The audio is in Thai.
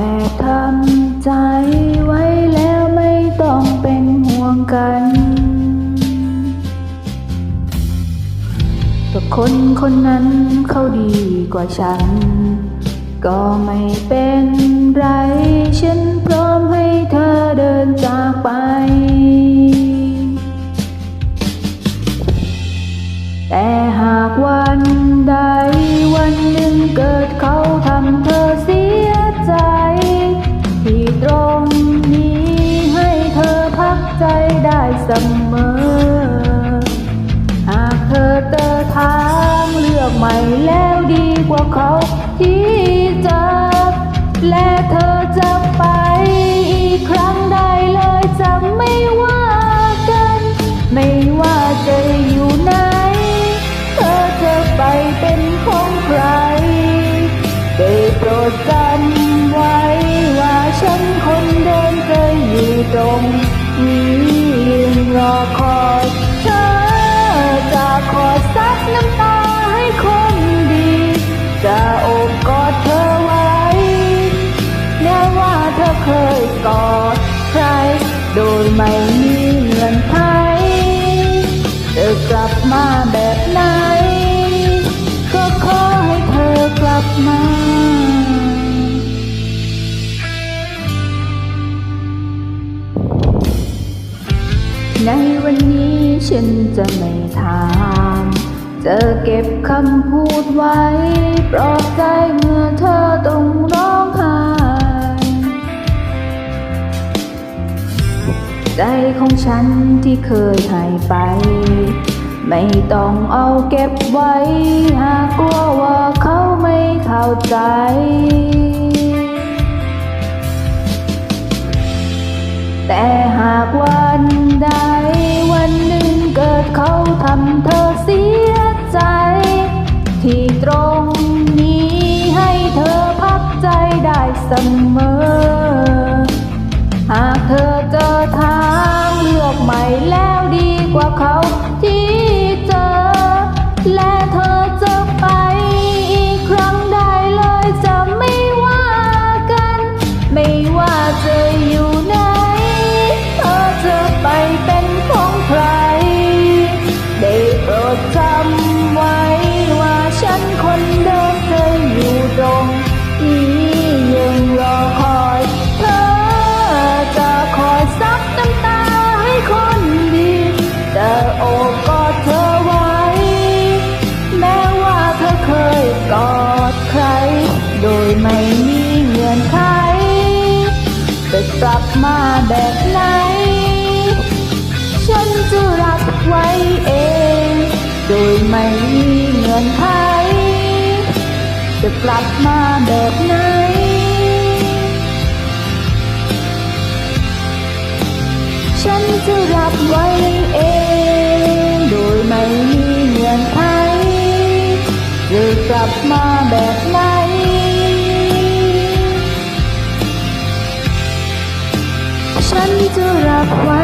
แอบทำใจไว้แล้วไม่ต้องเป็นห่วงกันแต่คนคนนั้นเขาดีกว่าฉัน ก็ไม่เป็นไร ฉันพร้อมให้ เสมอ หากเธอเจอทางเลือกใหม่แล้วดีกว่าเขาที่เจะและเธอจะไปอีกครั้งได้เลยจะไม่ว่ากัน ไม่ว่าจะอยู่ไหน เธอจะไปเป็นของใครได้โปรดจำไว้ว่าฉันคนเดิมจะอยู่ตรง เคยกอดใคร โดยไม่มีเงื่อนไขเธอกลับมาแบบไหน ก็ขอให้เธอกลับมาในวันนี้ฉันจะไม่ถามจะเก็บคำพูดไว้ปลอบใจเมื่อ ใจของฉันที่เคยให้ไป ไม่ต้องเอาเก็บไว้ หากกลัวว่าเขาไม่เข้าใจ แต่หากวันใด วันหนึ่งเกิดเขาทำเธอเสียใจ ที่ตรงนี้ให้เธอพักใจได้เสมอ ว่ ยไม่มีเงื่อนไขจะกลับมาแบบไหน ฉันจะรับไว้เอง โดยไม่มีเงื่อนไขจะกลับมาแบบไหนฉันจะรับไว้เอง โดยไม่มีเงื่อนไขจะกลับมาแบบไหนฉัน up